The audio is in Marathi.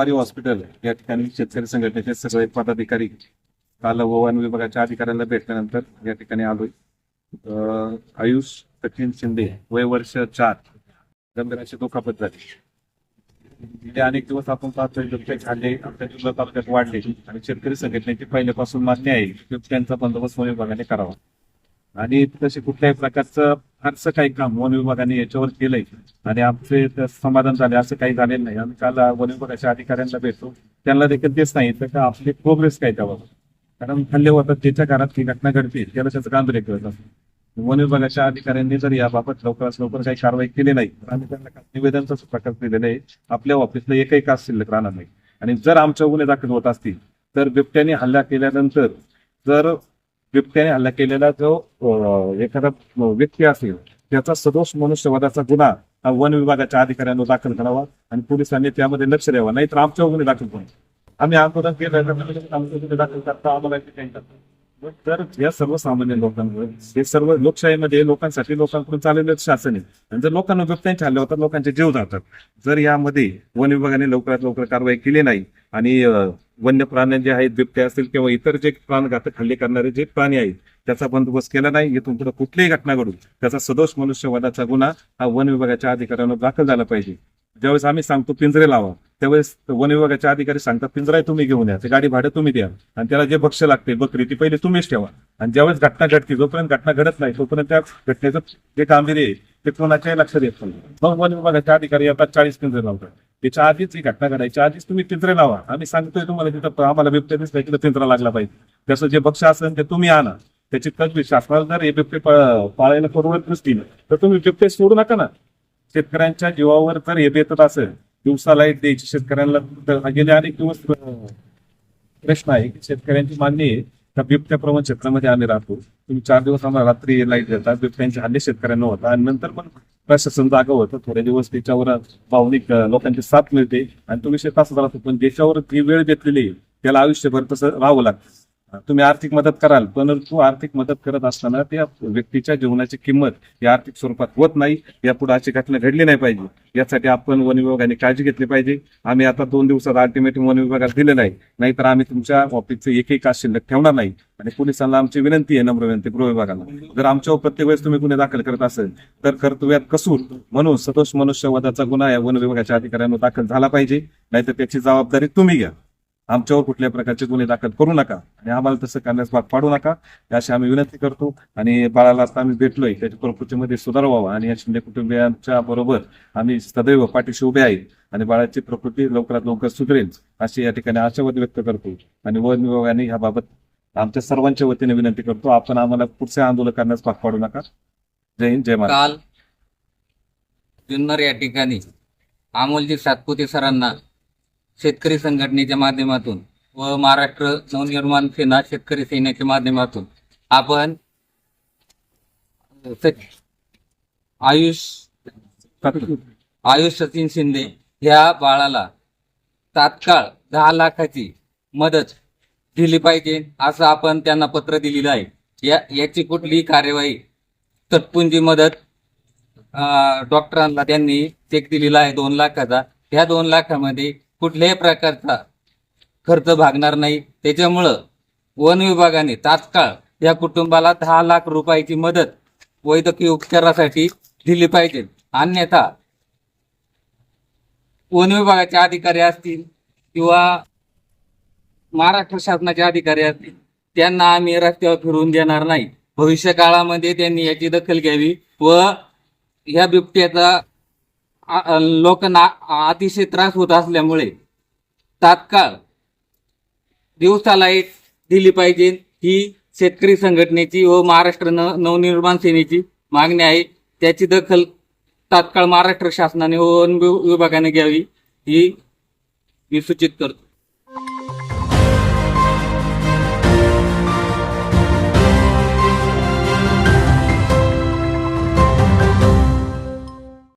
पवारी हॉस्पिटल या ठिकाणी शेतकरी संघटनेचे सगळे पदाधिकारी काल वन विभागाच्या अधिकाऱ्यांना भेटल्यानंतर या ठिकाणी आलोय. आयुष सचिन शिंदे वय वर्ष चार. गंभीराची दुखापत झाली. गेले अनेक दिवस आपण पाहतोय बिबट्याचे हल्ले आपल्या जिल्हा तालुक्यात वाढले. आणि शेतकरी संघटनेची पहिल्यापासून मान्य आहे की बिबट्यांचा बंदोबस्त वन विभागाने करावा. आणि तसे कुठल्याही प्रकारचं फारसं काही काम वन विभागाने याच्यावर केलंय. आणि आमचे समाधान झाले असं काही झालेलं नाही. आम्ही काल वन विभागाच्या अधिकाऱ्यांना भेटतो त्यांना देखील तेच नाही तर का आपली प्रोग्रेस काय त्यावर? कारण हल्ले होतात ज्याच्या घरात ही घटना घडते त्याला त्याचं गांभीर्य करत असतो वन विभागाच्या अधिकाऱ्यांनी जर याबाबत लवकरात लवकर काही कारवाई केली नाही तर आम्ही त्यांना निवेदनचाच निवेदनचा प्रकार दिलेलं आहे. आपल्या ऑफिसला एकही कास शिल्लक राहणार नाही. आणि जर आमच्या गुन्हे दाखल होत असतील तर बिबट्याने हल्ला केल्यानंतर जर बिबट्याने हल्ला केलेला जो एखादा व्यक्ती असेल त्याचा सदोष मनुष्यवादाचा गुन्हा हा वन विभागाच्या अधिकाऱ्यांना दाखल करावा आणि पोलिसांनी त्यामध्ये लक्ष द्यावं. नाहीतर आमच्या गुन्हे दाखल करू. आम्ही आंदोलन केलं दाखल करता आम्हाला तर या सर्वसामान्य लोकांवर हे सर्व लोकशाहीमध्ये लोकांसाठी लोकांकडून चाललेलं शासन आहे आणि जर लोकांना बिबट्यांचे हल्ले होतात लोकांचे जीव जातात. जर यामध्ये वन विभागाने लवकरात लवकर कारवाई केली नाही आणि वन्य प्राणी जे आहेत बिबटे असतील किंवा इतर जे प्राणघातक हल्ले करणारे जे प्राणी आहेत त्याचा बंदोबस्त केला नाही. इथून पुढे कुठलीही घटना घडून त्याचा सदोष मनुष्यवधाचा गुन्हा हा वन विभागाच्या अधिकाऱ्यांना दाखल झाला पाहिजे. ज्यावेळेस आम्ही सांगतो पिंजरे लावा. त्यावेळेस वन विभागाचे अधिकारी सांगतात पिंजरा तुम्ही घेऊन या ते गाडी भाडं तुम्ही द्या. आणि त्याला जे भक्ष लागते बकरी ती पहिले तुम्हीच ठेवा. आणि ज्यावेळेस घटना घडते जोपर्यंत घटना घडत नाही तोपर्यंत त्या घटनेचं जे कामगिरी आहे ते कोणाच्याही लक्षात येत नाही. मग वन विभागाचे अधिकारी येतात चाळीस पिंजरे लावतात. त्याच्या आधीच ही घटना घडायच्या आधीच तुम्ही पिंजरे लावा. आम्ही सांगतोय तुम्हाला तिथं आम्हाला बिबटे दिसला तिथं पिंजरा लागला पाहिजे. त्याचं जे भक्ष असेल ते तुम्ही आणा. त्याची तजवीज शासनाला जर हे बिबटे पाळायला परवडत नसतील तर तुम्ही बिबटे सोडू नका ना. शेतकऱ्यांच्या जीवावर जर हे बेतत असेल दिवसा लाइट द्यायची शेतकऱ्यांना गेले अनेक दिवस प्रश्न आहे की शेतकऱ्यांची मागणी आहे का बिबट्या प्रवण क्षेत्रामध्ये आम्ही राहतो. तुम्ही चार दिवस आम्हाला रात्री लाइट देतात बिबट्यांचे हल्ले शेतकऱ्यांना होता आणि नंतर पण प्रशासन जागा होतं. थोड्या दिवस त्याच्यावर भावनिक लोकांची साथ मिळते. आणि तो विषय तसा झाला पण ज्याच्यावर जी वेळ घेतलेली आहे त्याला आयुष्यभर तसं राहावं लागतं. तुम्ही आर्थिक मदत कराल परंतु आर्थिक मदत करत असताना त्या व्यक्तीच्या जीवनाची किंमत ही आर्थिक स्वरूपात होत नाही यापुढे अशी घटना घडली नाही पाहिजे. यासाठी आपण वन विभागाने काळजी घेतली पाहिजे. आम्ही आता दोन दिवसात अल्टिमेटम वन विभागात दिलेलं आहे नाहीतर आम्ही तुमच्या ऑफिसचे एकही कास शिल्लक ठेवणार नाही. आणि पोलिसांना आमची विनंती आहे नम्र विनंती गृह विभागाला. जर आमच्यावर प्रत्येक वेळेस तुम्ही गुन्हे दाखल करत असेल तर कर्तव्यात कसूर म्हणून सदोष मनुष्यवादाचा गुन्हा या वन विभागाच्या अधिकाऱ्यांना दाखल झाला पाहिजे. नाहीतर त्याची जबाबदारी तुम्ही घ्या. आमच्यावर कुठल्याही प्रकारचे गुन्हे दाखल करू नका आणि आम्हाला तसं करण्यास भाग पाडू नका. अशी आम्ही विनंती करतो आणि बाळाला आता आम्ही भेटलोय. त्याच्या प्रकृतीमध्ये सुधार व्हावा आणि या शिंदे कुटुंबियांच्या बरोबर आम्ही सदैव पाठीशी उभे आहेत आणि बाळाची प्रकृती लवकरात लवकर सुधरेल अशी या ठिकाणी आशावाद व्यक्त करतो. आणि वन विभागाने याबाबत आमच्या सर्वांच्या वतीने विनंती करतो. आपण आम्हाला पुढचे आंदोलन करण्यास भाग पाडू नका. जय हिंद जय महाराज काल जुन्नर या ठिकाणी अमोलजी सातपुते सरांना शेतकरी संघटनेच्या माध्यमातून व महाराष्ट्र नवनिर्माण सेना शेतकरी सेनेच्या माध्यमातून आपण आयुष आयुष सचिन शिंदे ह्या बाळाला तात्काळ दहा लाखाची मदत दिली पाहिजे असं आपण त्यांना पत्र दिलेलं आहे. या याची कुठलीही कार्यवाही तत्पुंजी मदत अं, डॉक्टरांना त्यांनी चेक दिलेला आहे दोन लाखाचा. ह्या दोन लाखामध्ये कुठल्याही प्रकारचा खर्च भागणार नाही. त्याच्यामुळं वन विभागाने तात्काळ या कुटुंबाला दहा लाख रुपयाची मदत वैद्यकीय उपचारासाठी दिली पाहिजे. अन्यथा वन विभागाचे अधिकारी असतील किंवा महाराष्ट्र शासनाचे अधिकारी असतील त्यांना आम्ही रस्त्यावर फिरवून देणार नाही. भविष्य काळामध्ये त्यांनी याची दखल घ्यावी व ह्या बिबट्याचा लोकांना अतिशय त्रास होत असल्यामुळे तात्काळ दिवसा एक दिली पाहिजे. ही शेतकरी संघटनेची व महाराष्ट्र न नवनिर्माण सेनेची मागणी आहे. त्याची दखल तात्काळ महाराष्ट्र शासनाने व वन विभागाने घ्यावी. ही मी सूचित करतो.